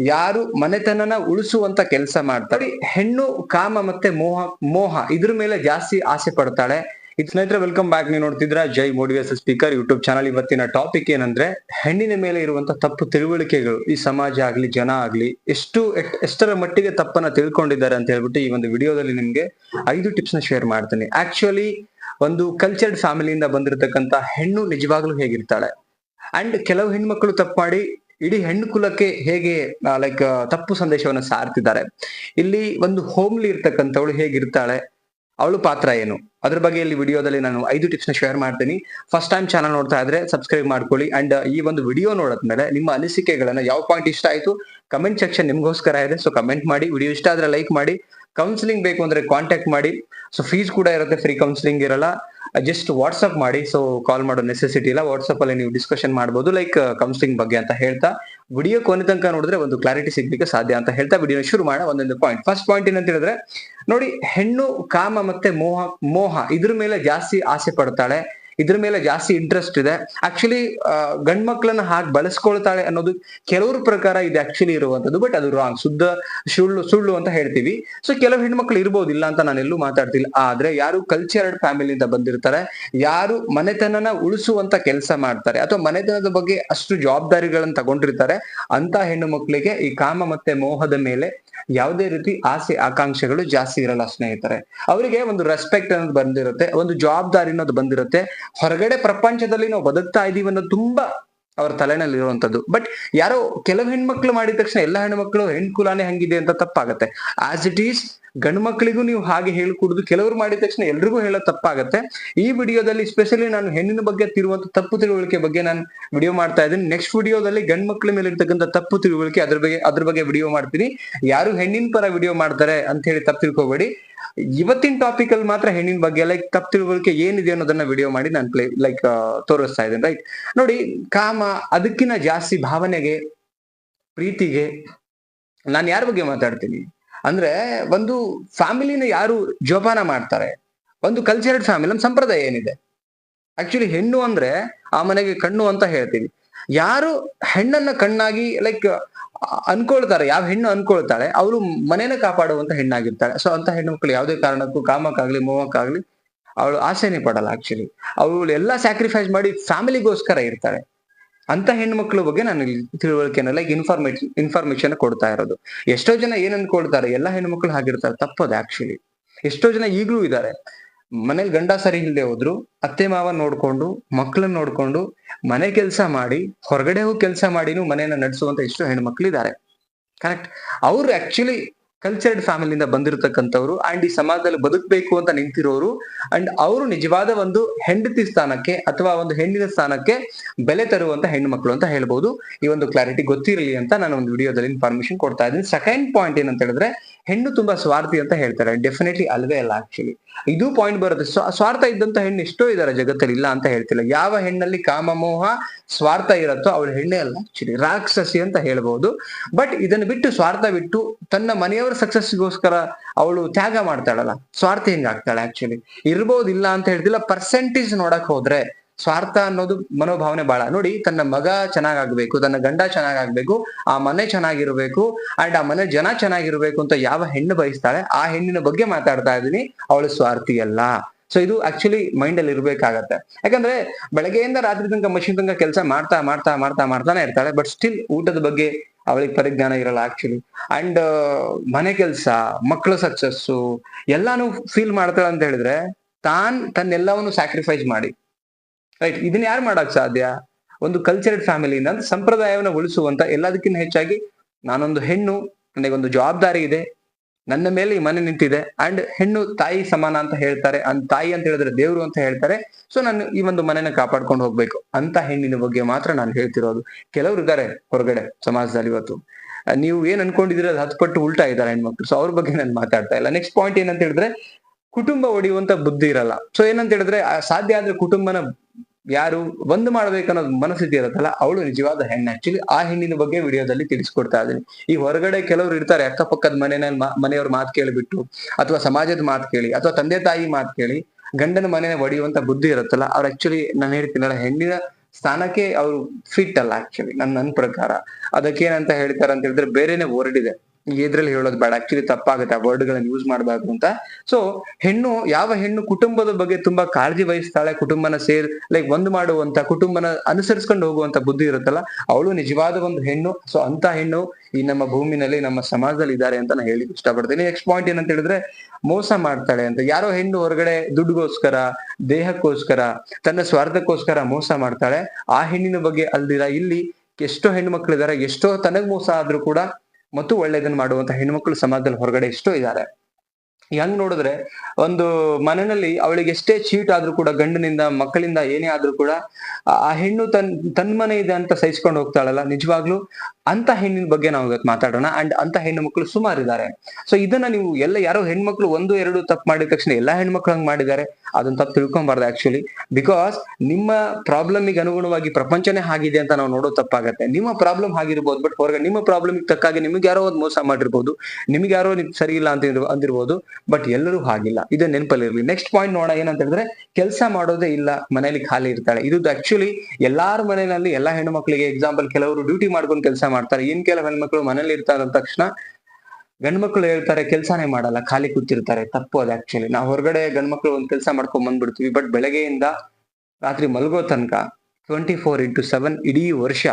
ಯಾರು ಮನೆತನನ ಉಳಿಸುವಂತ ಕೆಲಸ ಮಾಡ್ತಾರೆ. ಹೆಣ್ಣು ಕಾಮ ಮತ್ತೆ ಮೋಹ ಮೋಹ ಇದ್ರ ಮೇಲೆ ಜಾಸ್ತಿ ಆಸೆ ಪಡ್ತಾಳೆ. ಇದು ಸ್ನೇಹಿತರೆ ವೆಲ್ಕಮ್ ಬ್ಯಾಕ್ ನೀವು ನೋಡ್ತಿದ್ರ Jai motivation speaker YouTube channel ಇವತ್ತಿನ ಟಾಪಿಕ್ ಏನಂದ್ರೆ, ಹೆಣ್ಣಿನ ಮೇಲೆ ಇರುವಂತ ತಪ್ಪು ತಿಳುವಳಿಕೆಗಳು, ಈ ಸಮಾಜ ಆಗ್ಲಿ, ಜನ ಆಗ್ಲಿ, ಎಷ್ಟು ಎಷ್ಟರ ಮಟ್ಟಿಗೆ ತಪ್ಪನ್ನ ತಿಳ್ಕೊಂಡಿದ್ದಾರೆ ಅಂತ ಹೇಳ್ಬಿಟ್ಟು ಈ ಒಂದು ವಿಡಿಯೋದಲ್ಲಿ ನಿಮ್ಗೆ ಐದು ಟಿಪ್ಸ್ನ ಶೇರ್ ಮಾಡ್ತೀನಿ. ಆಕ್ಚುಲಿ ಒಂದು ಕಲ್ಚರ್ಡ್ ಫ್ಯಾಮಿಲಿಯಿಂದ ಬಂದಿರತಕ್ಕಂತ ಹೆಣ್ಣು ನಿಜವಾಗ್ಲೂ ಹೇಗಿರ್ತಾಳೆ? ಅಂಡ್ ಕೆಲವು ಹೆಣ್ಮಕ್ಳು ತಪ್ಪಾಡಿ ಇಡೀ ಹೆಣ್ಣು ಕುಲಕ್ಕೆ ಹೇಗೆ ಲೈಕ್ ತಪ್ಪು ಸಂದೇಶವನ್ನ ಸಾರ್ತಿದ್ದಾರೆ. ಇಲ್ಲಿ ಒಂದು ಹೋಮ್ಲಿ ಇರ್ತಕ್ಕಂಥವಳು ಹೇಗಿರ್ತಾಳೆ, ಅವಳು ಪಾತ್ರ ಏನು? ಅದ್ರ ಬಗ್ಗೆ ಇಲ್ಲಿ ವಿಡಿಯೋದಲ್ಲಿ ನಾನು ಐದು ಟಿಪ್ಸ್ನ ಶೇರ್ ಮಾಡ್ತೀನಿ. ಫಸ್ಟ್ ಟೈಮ್ ಚಾನಲ್ ನೋಡ್ತಾ ಇದ್ರೆ ಸಬ್ಸ್ಕ್ರೈಬ್ ಮಾಡ್ಕೊಳ್ಳಿ. ಅಂಡ್ ಈ ಒಂದು ವಿಡಿಯೋ ನೋಡಿದ್ಮೇಲೆ ನಿಮ್ಮ ಅನಿಸಿಕೆಗಳನ್ನ ಯಾವ ಪಾಯಿಂಟ್ ಇಷ್ಟ ಆಯ್ತು ಕಮೆಂಟ್ ಸೆಕ್ಷನ್ ನಿಮ್ಗೋಸ್ಕರ ಇದೆ. ಸೊ ಕಮೆಂಟ್ ಮಾಡಿ, ವಿಡಿಯೋ ಇಷ್ಟ ಆದ್ರೆ ಲೈಕ್ ಮಾಡಿ. ಕೌನ್ಸಿಲಿಂಗ್ ಬೇಕು ಅಂದ್ರೆ ಕಾಂಟ್ಯಾಕ್ಟ್ ಮಾಡಿ. ಸೊ ಫೀಸ್ ಕೂಡ ಇರುತ್ತೆ ಫ್ರೀ ಕೌನ್ಸಿಲಿಂಗ್ ಇರಲ್ಲ. ಜಸ್ಟ್ ವಾಟ್ಸ್ಆಪ್ ಮಾಡಿ. ಸೊ ಕಾಲ್ ಮಾಡೋ ನೆಸೆಸಿಟಿ ಇಲ್ಲ. ವಾಟ್ಸ್ಆಪ್ ಅಲ್ಲಿ ನೀವು ಡಿಸ್ಕಷನ್ ಮಾಡಬಹುದು ಲೈಕ್ ಕೌನ್ಸಿಲಿಂಗ್ ಬಗ್ಗೆ ಅಂತ ಹೇಳ್ತಾ. ವಿಡಿಯೋ ಕೊನೆ ತನಕ ನೋಡಿದ್ರೆ ಒಂದು ಕ್ಲಾರಿಟಿ ಸಿಗ್ಲಿಕ್ಕೆ ಸಾಧ್ಯ ಅಂತ ಹೇಳ್ತಾ ವಿಡಿಯೋ ಶುರು ಮಾಡೋಣ, ಒಂದೊಂದು ಪಾಯಿಂಟ್ ಫಸ್ಟ್ ಪಾಯಿಂಟ್ ಏನಂತ ಹೇಳಿದ್ರೆ, ನೋಡಿ, ಹೆಣ್ಣು, ಕಾಮ ಮತ್ತೆ ಮೋಹ ಮೋಹ ಇದ್ರ ಮೇಲೆ ಜಾಸ್ತಿ ಆಸೆ ಪಡ್ತಾಳೆ. ಇದ್ರ ಮೇಲೆ ಜಾಸ್ತಿ ಇಂಟ್ರೆಸ್ಟ್ ಇದೆ. ಆಕ್ಚುಲಿ ಗಂಡ್ ಮಕ್ಳನ್ನ ಹಾಗೆ ಬಳಸ್ಕೊಳ್ತಾಳೆ ಅನ್ನೋದು ಕೆಲವ್ರ ಪ್ರಕಾರ ಇದು ಆಕ್ಚುಲಿ ಇರುವಂತದ್ದು ಬಟ್ ಅದು ರಾಂಗ್ ಶುದ್ಧ ಸುಳ್ಳು ಸುಳ್ಳು ಅಂತ ಹೇಳ್ತೀವಿ. ಸೊ ಕೆಲವು ಹೆಣ್ಮಕ್ಳು ಇರ್ಬೋದು ಇಲ್ಲ ಅಂತ ನಾನು ಎಲ್ಲೂ ಮಾತಾಡ್ತಿಲ್ಲ. ಆದ್ರೆ ಯಾರು ಕಲ್ಚರ್ಡ್ ಫ್ಯಾಮಿಲಿಯಿಂದ ಬಂದಿರ್ತಾರೆ, ಯಾರು ಮನೆತನನ ಉಳಿಸುವಂತ ಕೆಲಸ ಮಾಡ್ತಾರೆ, ಅಥವಾ ಮನೆತನದ ಬಗ್ಗೆ ಅಷ್ಟು ಜವಾಬ್ದಾರಿಗಳನ್ನ ತಗೊಂಡಿರ್ತಾರೆ ಅಂತ ಹೆಣ್ಣು ಮಕ್ಕಳಿಗೆ ಈ ಕಾಮ ಮತ್ತೆ ಮೋಹದ ಮೇಲೆ ಯಾವುದೇ ರೀತಿ ಆಸೆ, ಆಕಾಂಕ್ಷೆಗಳು ಜಾಸ್ತಿ ಇರಲ್ಲ ಸ್ನೇಹಿತರೆ. ಅವರಿಗೆ ಒಂದು ರೆಸ್ಪೆಕ್ಟ್ ಅನ್ನೋದು ಬಂದಿರುತ್ತೆ, ಒಂದು ಜವಾಬ್ದಾರಿ ಅನ್ನೋದು ಬಂದಿರುತ್ತೆ. ಹೊರಗಡೆ ಪ್ರಪಂಚದಲ್ಲಿ ನಾವು ಬದುಕ್ತಾ ಇದೀವಿ ಅನ್ನೋದು ತುಂಬಾ ಅವ್ರ ತಲೆನಲ್ಲಿ ಇರುವಂತದ್ದು ಬಟ್ ಯಾರೋ ಕೆಲವು ಹೆಣ್ಮಕ್ಳು ಮಾಡಿದ ತಕ್ಷಣ, ಎಲ್ಲ ಹೆಣ್ಮಕ್ಳು ಹೆಣ್ ಕುಲಾನೇ ಹಂಗಿದೆ ಅಂತ ತಪ್ಪಾಗತ್ತೆ. ಆಸ್ ಇಟ್ ಈಸ್ ಗಂಡು ಮಕ್ಕಳಿಗೂ ನೀವು ಹಾಗೆ ಹೇಳ್ಕೊಡುದು ಕೆಲವರು ಮಾಡಿದ ತಕ್ಷಣ ಎಲ್ರಿಗೂ ಹೇಳೋ ತಪ್ಪಾಗತ್ತೆ. ಈ ವಿಡಿಯೋದಲ್ಲಿ ಸ್ಪೆಷಲಿ ನಾನು ಹೆಣ್ಣಿನ ಬಗ್ಗೆ ತಿರುವಂತ ತಪ್ಪು ತಿಳುವಳಿಕೆ ಬಗ್ಗೆ ನಾನು ವಿಡಿಯೋ ಮಾಡ್ತಾ ಇದ್ದೀನಿ. ನೆಕ್ಸ್ಟ್ ವಿಡಿಯೋದಲ್ಲಿ ಗಂಡು ಮಕ್ಕಳ ಮೇಲೆ ಇರ್ತಕ್ಕಂಥ ತಪ್ಪು ತಿಳುವಳಿಕೆ ಅದ್ರ ಬಗ್ಗೆ ಅದ್ರ ಬಗ್ಗೆ ವಿಡಿಯೋ ಮಾಡ್ತೀನಿ. ಯಾರು ಹೆಣ್ಣಿನ ಪರ ವಿಡಿಯೋ ಮಾಡ್ತಾರೆ ಅಂತ ಹೇಳಿ ತಪ್ಪು ತಿಳ್ಕೊಬೇಡಿ. ಇವತ್ತಿನ ಟಾಪಿಕ್ ಅಲ್ಲಿ ಮಾತ್ರ ಹೆಣ್ಣಿನ ಬಗ್ಗೆ ಲೈಕ್ ತಪ್ಪು ತಿಳುವಳಿಕೆ ಏನಿದೆ ಅನ್ನೋದನ್ನ ವಿಡಿಯೋ ಮಾಡಿ ನಾನು ಪ್ಲೇ ಲೈಕ್ ತೋರಿಸ್ತಾ ಇದ್ದೀನಿ ರೈಟ್ ನೋಡಿ, ಕಾಮ ಅದಕ್ಕಿಂತ ಜಾಸ್ತಿ ಭಾವನೆಗೆ, ಪ್ರೀತಿಗೆ ನಾನು ಯಾರ ಬಗ್ಗೆ ಮಾತಾಡ್ತೀನಿ? ಅಂದ್ರೆ ಒಂದು ಫ್ಯಾಮಿಲಿನ ಯಾರು ಜೋಪಾನ ಮಾಡ್ತಾರೆ? ಒಂದು ಕಲ್ಚರ್ಡ್ ಫ್ಯಾಮಿಲಿ ನಮ್ಮ ಸಂಪ್ರದಾಯ ಏನಿದೆ? ಆಕ್ಚುಲಿ ಹೆಣ್ಣು ಅಂದ್ರೆ ಆ ಮನೆಗೆ ಕಣ್ಣು ಅಂತ ಹೇಳ್ತೀವಿ. ಯಾರು ಹೆಣ್ಣನ್ನ ಕಣ್ಣಾಗಿ ಲೈಕ್ ಅನ್ಕೊಳ್ತಾರೆ, ಯಾವ ಹೆಣ್ಣು ಅನ್ಕೊಳ್ತಾಳೆ, ಅವರು ಮನೇನ ಕಾಪಾಡುವಂತ ಹೆಣ್ಣಾಗಿರ್ತಾಳೆ. ಸೊ ಅಂತ ಹೆಣ್ಣು ಮಕ್ಕಳು ಯಾವುದೇ ಕಾರಣಕ್ಕೂ ಕಾಮಕ್ಕಾಗ್ಲಿ, ಮೋಹಕ್ಕಾಗ್ಲಿ, ಅವಳು ಆಸೆನೇ ಪಡಲ್ಲ ಆಕ್ಚುಲಿ ಅವಳು ಎಲ್ಲ ಸ್ಯಾಕ್ರಿಫೈಸ್ ಮಾಡಿ ಫ್ಯಾಮಿಲಿಗೋಸ್ಕರ ಇರ್ತಾಳೆ. ಅಂತ ಹೆಣ್ಮಕ್ಳ ಬಗ್ಗೆ ನಾನು ತಿಳುವಳಿಕೆನ ಲೈಕ್ ಇನ್ಫಾರ್ಮೇಶನ್ ಇನ್ಫಾರ್ಮೇಶನ್ ಕೊಡ್ತಾ ಇರೋದು. ಎಷ್ಟೋ ಜನ ಏನ್ ಅನ್ಕೊಳ್ತಾರೆ, ಎಲ್ಲ ಹೆಣ್ಮಕ್ಳು ಹಾಗಿರ್ತಾರೆ, ತಪ್ಪದು ಆಕ್ಚುಲಿ ಎಷ್ಟೋ ಜನ ಈಗಲೂ ಇದ್ದಾರೆ ಮನೇಲಿ ಗಂಡ ಸರಿ ಇಲ್ಲದೆ ಹೋದ್ರು, ಅತ್ತೆ ಮಾವ ನೋಡ್ಕೊಂಡು ಮಕ್ಕಳನ್ನ ನೋಡ್ಕೊಂಡು, ಮನೆ ಕೆಲಸ ಮಾಡಿ, ಹೊರಗಡೆ ಹೋಗಿ ಕೆಲಸ ಮಾಡಿನೂ ಮನೆಯನ್ನ ನಡೆಸುವಂತ ಎಷ್ಟೋ ಹೆಣ್ಮಕ್ಳು ಇದ್ದಾರೆ ಕರೆಕ್ಟ್ ಅವ್ರು ಆಕ್ಚುಲಿ ಕಲ್ಚರ್ಡ್ ಫ್ಯಾಮಿಲಿಯಿಂದ ಬಂದಿರತಕ್ಕಂಥವ್ರು ಅಂಡ್ ಈ ಸಮಾಜದಲ್ಲಿ ಬದುಕಬೇಕು ಅಂತ ನಿಂತಿರೋರು ಅಂಡ್ ಅವರು ನಿಜವಾದ ಒಂದು ಹೆಂಡತಿ ಸ್ಥಾನಕ್ಕೆ ಅಥವಾ ಒಂದು ಹೆಣ್ಣಿನ ಸ್ಥಾನಕ್ಕೆ ಬೆಲೆ ತರುವಂತ ಹೆಣ್ಣು ಮಕ್ಕಳು ಅಂತ ಹೇಳ್ಬೋದು. ಈ ಒಂದು ಕ್ಲಾರಿಟಿ ಗೊತ್ತಿರಲಿ ಅಂತ ನಾನು ಒಂದು ವಿಡಿಯೋದಲ್ಲಿ ಇನ್ಫಾರ್ಮೇಶನ್ ಕೊಡ್ತಾ ಇದ್ದೀನಿ. ಸೆಕೆಂಡ್ ಪಾಯಿಂಟ್ ಏನಂತ ಹೇಳಿದ್ರೆ ಹೆಣ್ಣು ತುಂಬಾ ಸ್ವಾರ್ಥಿ ಅಂತ ಹೇಳ್ತಾರೆ. ಡೆಫಿನೆಟ್ಲಿ ಅಲ್ವೇ ಅಲ್ಲ ಆಕ್ಚುಲಿ ಇದು ಪಾಯಿಂಟ್ ಬರುತ್ತೆ. ಸ್ವ- ಸ್ವಾರ್ಥ ಇದ್ದಂತ ಹೆಣ್ಣು ಎಷ್ಟೋ ಇದಾರೆ ಜಗತ್ತಲ್ಲಿ, ಇಲ್ಲ ಅಂತ ಹೇಳ್ತಿಲ್ಲ. ಯಾವ ಹೆಣ್ಣಲ್ಲಿ ಕಾಮಮೋಹ ಸ್ವಾರ್ಥ ಇರುತ್ತೋ ಅವಳು ಹೆಣ್ಣೆ ಅಲ್ಲ ಆಕ್ಚುಲಿ ರಾಕ್ಷಸಿ ಅಂತ ಹೇಳ್ಬಹುದು ಬಟ್ ಇದನ್ನ ಬಿಟ್ಟು ಸ್ವಾರ್ಥ ಬಿಟ್ಟು ತನ್ನ ಮನೆಯವರ ಸಕ್ಸಸ್ಗೋಸ್ಕರ ಅವಳು ತ್ಯಾಗ ಮಾಡ್ತಾಳಲ್ಲ. ಸ್ವಾರ್ಥ ಹೆಂಗಾಗ್ತಾಳೆ ಆಕ್ಚುಲಿ ಇರ್ಬೋದಿಲ್ಲ ಅಂತ ಹೇಳ್ತಿಲ್ಲ. ಪರ್ಸೆಂಟೇಜ್ ನೋಡಕ್ ಹೋದ್ರೆ ಸ್ವಾರ್ಥ ಅನ್ನೋದು ಮನೋಭಾವನೆ ಬಹಳ ನೋಡಿ, ತನ್ನ ಮಗ ಚೆನ್ನಾಗಾಗ್ಬೇಕು, ತನ್ನ ಗಂಡ ಚೆನ್ನಾಗಾಗ್ಬೇಕು, ಆ ಮನೆ ಚೆನ್ನಾಗಿರ್ಬೇಕು ಅಂಡ್ ಆ ಮನೆ ಜನ ಚೆನ್ನಾಗಿರ್ಬೇಕು ಅಂತ ಯಾವ ಹೆಣ್ಣು ಬಯಸ್ತಾಳೆ, ಆ ಹೆಣ್ಣಿನ ಬಗ್ಗೆ ಮಾತಾಡ್ತಾ ಇದ್ದೀನಿ, ಅವಳು ಸ್ವಾರ್ಥಿ ಅಲ್ಲ. ಸೊ ಇದು ಆಕ್ಚುಲಿ ಮೈಂಡ್ ಅಲ್ಲಿ ಇರ್ಬೇಕಾಗತ್ತೆ. ಯಾಕಂದ್ರೆ, ಬೆಳಗ್ಗೆಯಿಂದ ರಾತ್ರಿ ತನಕ ಮಷಿನ್ ತನಕ ಕೆಲಸ ಮಾಡ್ತಾ ಮಾಡ್ತಾ ಮಾಡ್ತಾ, ಮಾಡ್ತಾನೆ ಇರ್ತಾಳೆ ಬಟ್ ಸ್ಟಿಲ್ ಊಟದ ಬಗ್ಗೆ ಅವಳಿಗೆ ಪರಿಜ್ಞಾನ ಇರಲ್ಲ ಆಕ್ಚುಲಿ ಅಂಡ್ ಮನೆ ಕೆಲಸ ಮಕ್ಕಳ ಸಕ್ಸಸ್ಸು ಎಲ್ಲಾನು ಫೀಲ್ ಮಾಡ್ತಾಳೆ ಅಂತ ಹೇಳಿದ್ರೆ, ತಾನ್ ತನ್ನೆಲ್ಲವನ್ನು ಸ್ಯಾಕ್ರಿಫೈಸ್ ಮಾಡಿ. ರೈಟ್ ಇದನ್ನ ಯಾರು ಮಾಡಕ್ ಸಾಧ್ಯ? ಒಂದು ಕಲ್ಚರ್ಡ್ ಫ್ಯಾಮಿಲಿಯಿಂದ ಸಂಪ್ರದಾಯವನ್ನು ಉಳಿಸುವಂತ ಎಲ್ಲದಕ್ಕಿಂತ ಹೆಚ್ಚಾಗಿ ನಾನೊಂದು ಹೆಣ್ಣು ನನಗೊಂದು ಜವಾಬ್ದಾರಿ ಇದೆ, ನನ್ನ ಮೇಲೆ ಈ ಮನೆ ನಿಂತಿದೆ ಅಂಡ್ ಹೆಣ್ಣು ತಾಯಿ ಸಮಾನ ಅಂತ ಹೇಳ್ತಾರೆ ಅಂದ್ ತಾಯಿ ಅಂತ ಹೇಳಿದ್ರೆ ದೇವ್ರು ಅಂತ ಹೇಳ್ತಾರೆ. ಸೊ ನಾನು ಈ ಒಂದು ಮನೆನ ಕಾಪಾಡ್ಕೊಂಡು ಹೋಗ್ಬೇಕು. ಅಂತ ಹೆಣ್ಣಿನ ಬಗ್ಗೆ ಮಾತ್ರ ನಾನು ಹೇಳ್ತಿರೋದು. ಕೆಲವ್ರು ಇದ್ದಾರೆ ಹೊರಗಡೆ ಸಮಾಜದಲ್ಲಿ ಇವತ್ತು. ನೀವು ಏನ್ ಅನ್ಕೊಂಡಿದ್ರೆ ಅದು ಹತ್ತು ಪಟ್ಟು ಉಲ್ಟಾ ಇದ್ದಾರೆ ಹೆಣ್ಮಕ್ಳು. ಸೊ ಅವ್ರ ಬಗ್ಗೆ ನಾನು ಮಾತಾಡ್ತಾ ಇಲ್ಲ. ನೆಕ್ಸ್ಟ್ ಪಾಯಿಂಟ್ ಏನಂತ ಹೇಳಿದ್ರೆ ಕುಟುಂಬ ಒಡೆಯುವಂತ ಬುದ್ಧಿ ಇರಲ್ಲ. ಸೊ ಏನಂತ ಹೇಳಿದ್ರೆ ಸಾಧ್ಯ ಆದ್ರೆ ಕುಟುಂಬನ ಯಾರು ಒಂದು ಮಾಡ್ಬೇಕನ್ನೋದು ಮನಸ್ಥಿತಿ ಇರುತ್ತಲ್ಲ, ಅವಳು ನಿಜವಾದ ಹೆಣ್ಣು. ಆಕ್ಚುಲಿ ಆ ಹೆಣ್ಣಿನ ಬಗ್ಗೆ ವಿಡಿಯೋದಲ್ಲಿ ತಿಳಿಸ್ಕೊಡ್ತಾ ಇದ್ದೀನಿ. ಈ ಹೊರಗಡೆ ಕೆಲವರು ಇರ್ತಾರೆ, ಅಕ್ಕಪಕ್ಕದ ಮನೆಯ ಮನೆಯವ್ರ ಮಾತು ಕೇಳಿಬಿಟ್ಟು, ಅಥವಾ ಸಮಾಜದ ಮಾತು ಕೇಳಿ, ಅಥವಾ ತಂದೆ ತಾಯಿ ಮಾತು ಕೇಳಿ, ಗಂಡನ ಮನೆಯ ಒಡೆಯುವಂತ ಬುದ್ಧಿ ಇರುತ್ತಲ್ಲ, ಅವ್ರು ಆಕ್ಚುಲಿ ನಾನು ಹೇಳ್ತೀನಲ್ಲ, ಹೆಣ್ಣಿನ ಸ್ಥಾನಕ್ಕೆ ಅವರು ಫಿಟ್ ಅಲ್ಲ ಆಕ್ಚುಲಿ ನನ್ನ ನನ್ನ ಪ್ರಕಾರ. ಅದಕ್ಕೇನಂತ ಹೇಳ್ತಾರೆ ಅಂತ ಹೇಳಿದ್ರೆ ಬೇರೆನೆ ವರ್ಡ್ ಇದ್ರಲ್ಲಿ ಹೇಳೋದು ಬೇಡ. ಆಕ್ಚುಲಿ ತಪ್ಪಾಗುತ್ತೆ. ಆ ವರ್ಡ್ ಗಳನ್ನ ಯೂಸ್ ಮಾಡಬಾರ್ದು ಅಂತ. ಸೊ ಹೆಣ್ಣು, ಯಾವ ಹೆಣ್ಣು ಕುಟುಂಬದ ಬಗ್ಗೆ ತುಂಬಾ ಕಾಳಜಿ ವಹಿಸ್ತಾಳೆ, ಕುಟುಂಬನ ಸೇರ್ ಲೈಕ್ ಒಂದು ಮಾಡುವಂತ, ಕುಟುಂಬನ ಅನುಸರಿಸ್ಕೊಂಡು ಹೋಗುವಂತ ಬುದ್ಧಿ ಇರುತ್ತಲ್ಲ, ಅವಳು ನಿಜವಾದ ಒಂದು ಹೆಣ್ಣು. ಸೊ ಅಂತ ಹೆಣ್ಣು ಈ ನಮ್ಮ ಭೂಮಿನಲ್ಲಿ, ನಮ್ಮ ಸಮಾಜದಲ್ಲಿ ಇದ್ದಾರೆ ಅಂತ ನಾನು ಹೇಳಿ ಇಷ್ಟಪಡ್ತೀನಿ. ನೆಕ್ಸ್ಟ್ ಪಾಯಿಂಟ್ ಏನಂತ ಹೇಳಿದ್ರೆ, ಮೋಸ ಮಾಡ್ತಾಳೆ ಅಂತ. ಯಾರೋ ಹೆಣ್ಣು ಹೊರಗಡೆ ದುಡ್ಡುಗೋಸ್ಕರ, ದೇಹಕ್ಕೋಸ್ಕರ, ತನ್ನ ಸ್ವಾರ್ಥಕ್ಕೋಸ್ಕರ ಮೋಸ ಮಾಡ್ತಾಳೆ. ಆ ಹೆಣ್ಣಿನ ಬಗ್ಗೆ ಅಲ್ದಿರ ಇಲ್ಲಿ ಎಷ್ಟೋ ಹೆಣ್ಣು ಮಕ್ಕಳಿದ್ದಾರೆ ಎಷ್ಟೋ ತನಗ್ ಮೋಸ ಆದ್ರೂ ಕೂಡ ಮತ್ತು ಒಳ್ಳೇದನ್ನ ಮಾಡುವಂತ ಹೆಣ್ಮಕ್ಳು ಸಮಾಜದಲ್ಲಿ ಹೊರಗಡೆ ಎಷ್ಟೋ ಇದ್ದಾರೆ. ಹೆಂಗ್ ನೋಡಿದ್ರೆ ಒಂದು ಮನೆಯಲ್ಲಿ ಅವಳಿಗೆ ಎಷ್ಟೇ ಚೀಟ್ ಆದ್ರೂ ಕೂಡ, ಗಂಡನಿಂದ, ಮಕ್ಕಳಿಂದ ಏನೇ ಆದ್ರೂ ಕೂಡ, ಆ- ಹೆಣ್ಣು ತನ್ ತನ್ ಮನೆ ಇದೆ ಅಂತ ಸಹಿಸ್ಕೊಂಡು ಹೋಗ್ತಾಳಲ್ಲ, ನಿಜವಾಗ್ಲೂ ಅಂತ ಹೆಣ್ಣಿನ ಬಗ್ಗೆ ನಾವು ಇವತ್ತು ಮಾತಾಡೋಣ. ಅಂಡ್ ಅಂತ ಹೆಣ್ಣು ಮಕ್ಕಳು ಸುಮಾರು ಇದ್ದಾರೆ ಸೊ ಇದನ್ನ ನೀವು ಎಲ್ಲ ಯಾರೋ ಹೆಣ್ಮಕ್ಳು ಒಂದು, ಎರಡು ತಪ್ಪು ಮಾಡಿದ ತಕ್ಷಣ ಎಲ್ಲಾ ಹೆಣ್ಮಕ್ಳು ಹಂಗ್ ಮಾಡಿದ್ದಾರೆ. ತಪ್ಪು ತಿಳ್ಕೊಂಬಾರ್ದು ಆಕ್ಚುಲಿ ಬಿಕಾಸ್ ನಿಮ್ಮ ಪ್ರಾಬ್ಲಮ್ಗೆ ಅನುಗುಣವಾಗಿ ಪ್ರಪಂಚನೇ ಆಗಿದೆ ಅಂತ ನಾವು ನೋಡೋದು ತಪ್ಪಾಗತ್ತೆ. ನಿಮ್ಮ ಪ್ರಾಬ್ಲಮ್ ಆಗಿರ್ಬೋದು ಬಟ್ ಹೊರಗೆ ನಿಮ್ಮ ಪ್ರಾಬ್ಲಮ್ ತಕ್ಕಾಗಿ ನಿಮ್ಗೆ ಯಾರೋ ಒಂದು ಮೋಸ ಮಾಡಿರ್ಬೋದು, ನಿಮ್ಗೆ ಯಾರೋ ಸರಿ ಇಲ್ಲ ಅಂತ ಅಂದಿರ್ಬೋದು ಬಟ್ ಎಲ್ಲರೂ ಹಾಗಿಲ್ಲ. ಇದು ನೆನಪಲ್ಲಿರ್ಲಿ. ನೆಕ್ಸ್ಟ್ ಪಾಯಿಂಟ್ ನೋಡ ಏನಂತ ಹೇಳಿದ್ರೆ ಕೆಲಸ ಮಾಡೋದೇ ಇಲ್ಲ, ಮನೇಲಿ ಖಾಲಿ ಇರ್ತಾಳೆ. ಇದು ಆಕ್ಚುಲಿ ಎಲ್ಲಾರ ಮನೆಯಲ್ಲಿ ಎಲ್ಲಾ ಹೆಣ್ಣು ಮಕ್ಕಳಿಗೆ ಎಕ್ಸಾಂಪಲ್ ಕೆಲವರು ಡ್ಯೂಟಿ ಮಾಡ್ಕೊಂಡು ಕೆಲಸ ಮಾಡ್ತಾರೆ. ಇನ್ ಕೆಲವು ಹೆಣ್ಮಕ್ಳು ಮನೇಲಿ ಇರ್ತಾರೆ ತಕ್ಷಣ ಗಂಡ್ ಮಕ್ಳು ಹೇಳ್ತಾರೆ, ಕೆಲ್ಸಾನೇ ಮಾಡಲ್ಲ, ಖಾಲಿ ಕೂತಿರ್ತಾರೆ, ತಪ್ಪು ಅದು ಆಕ್ಚುಲಿ ನಾವು ಹೊರಗಡೆ ಗಂಡ್ ಮಕ್ಳು ಒಂದ್ ಕೆಲಸ ಮಾಡ್ಕೊಂಡ್ ಬಂದ್ಬಿಡ್ತೀವಿ ಬಟ್ ಬೆಳಗ್ಗೆಯಿಂದ ರಾತ್ರಿ ಮಲಗೋ ತನಕ ಟ್ವೆಂಟಿ ಫೋರ್ ಇಂಟು ಸೆವೆನ್ ಇಡೀ ವರ್ಷ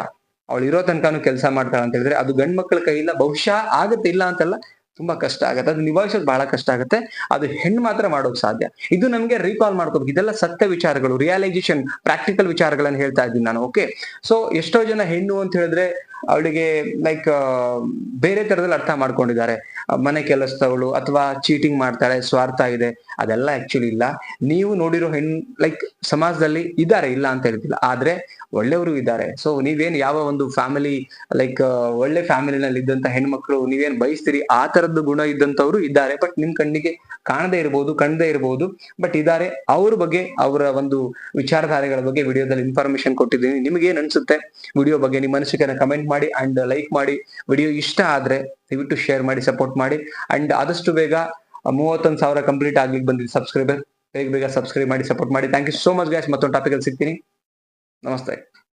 ಅವಳು ಇರೋ ತನಕನೂ ಕೆಲಸ ಮಾಡ್ತಾಳೆ ಅಂತ ಹೇಳಿದ್ರೆ ಅದು ಗಂಡ್ ಮಕ್ಳ ಕೈಯಿಂದ ಬಹುಶಃ ಆಗತ್ತೆ, ಇಲ್ಲ ಅಂತಲ್ಲ ತುಂಬಾ ಕಷ್ಟ ಆಗುತ್ತೆ. ಅದು ನಿಭಾಯಿಸೋದು ಬಹಳ ಕಷ್ಟ ಆಗುತ್ತೆ. ಅದು ಹೆಣ್ಣು ಮಾತ್ರ ಮಾಡೋಕ್ ಸಾಧ್ಯ. ಇದು ನಮಗೆ ರೀಕಾಲ್ ಮಾಡ್ಕೋಬೇಕು. ಇದೆಲ್ಲ ಸತ್ಯ ವಿಚಾರಗಳು ರಿಯಲೈಸೇಷನ್ ಪ್ರಾಕ್ಟಿಕಲ್ ವಿಚಾರಗಳನ್ನ ಹೇಳ್ತಾ ಇದ್ದೀನಿ ನಾನು ಓಕೆ ಸೊ ಎಷ್ಟೋ ಜನ ಹೆಣ್ಣು ಅಂತ ಹೇಳಿದ್ರೆ ಅವಳಿಗೆ ಲೈಕ್ ಬೇರೆ ತರದಲ್ಲಿ ಅರ್ಥ ಮಾಡ್ಕೊಂಡಿದ್ದಾರೆ. ಮನೆ ಕೆಲಸದವಳು ಅಥವಾ ಚೀಟಿಂಗ್ ಮಾಡ್ತಾಳೆ, ಸ್ವಾರ್ಥ ಇದೆ ಅದೆಲ್ಲ ಆಕ್ಚುಲಿ ಇಲ್ಲ. ನೀವು ನೋಡಿರೋ ಹೆಣ್ ಲೈಕ್ ಸಮಾಜದಲ್ಲಿ ಇದ್ದಾರೆ, ಇಲ್ಲ ಅಂತ ಹೇಳ್ತಿಲ್ಲ. ಆದ್ರೆ ಒಳ್ಳೆಯವರು ಇದ್ದಾರೆ. ಸೊ ನೀವೇನ್ ಯಾವ ಒಂದು ಫ್ಯಾಮಿಲಿ ಲೈಕ್ ಒಳ್ಳೆ ಫ್ಯಾಮಿಲಿನಲ್ಲಿ ಇದ್ದಂತ ಹೆಣ್ಮಕ್ಳು, ನೀವೇನ್ ಬಯಸ್ತೀರಿ ಆ ತರದ್ದು ಗುಣ ಇದ್ದಂತವ್ರು ಇದ್ದಾರೆ. ಬಟ್ ನಿಮ್ ಕಣ್ಣಿಗೆ ಕಾಣದೇ ಇರಬಹುದು ಕಂಡದೇ ಇರಬಹುದು ಬಟ್ ಇದ್ದಾರೆ ಅವ್ರ ಬಗ್ಗೆ, ಅವರ ಒಂದು ವಿಚಾರಧಾರೆಗಳ ಬಗ್ಗೆ, ವಿಡಿಯೋದಲ್ಲಿ ಇನ್ಫಾರ್ಮೇಶನ್ ಕೊಟ್ಟಿದ್ದೀನಿ. ನಿಮ್ಗೆ ಏನ್ ಅನ್ಸುತ್ತೆ? ವಿಡಿಯೋ ಬಗ್ಗೆ, ನಿಮ್ಮ ಮನಸ್ಸಿಗೆ ಕಮೆಂಟ್ ಮಾಡಿ ಅಂಡ್ ಲೈಕ್ ಮಾಡಿ ವಿಡಿಯೋ ಇಷ್ಟ ಆದ್ರೆ ದಯವಿಟ್ಟು ಶೇರ್ ಮಾಡಿ ಸಪೋರ್ಟ್ ಮಾಡಿ. ಅಂಡ್ ಆದಷ್ಟು ಬೇಗ ಮೂವತ್ತೊಂದು ಸಾವಿರ ಕಂಪ್ಲೀಟ್ ಆಗ್ಲಿಕ್ಕೆ ಬಂದಿದೆ ಸಬ್ಸ್ಕ್ರೈಬರ್ ಬೇಗ ಬೇಗ ಸಬ್ಸ್ಕ್ರೈಬ್ ಮಾಡಿ ಸಪೋರ್ಟ್ ಮಾಡಿ. Thank you so much guys ಮತ್ತೊಂದು ಟಾಪಿಕಲ್ಲಿ ಸಿಗ್ತೀನಿ. ನಮಸ್ತೆ.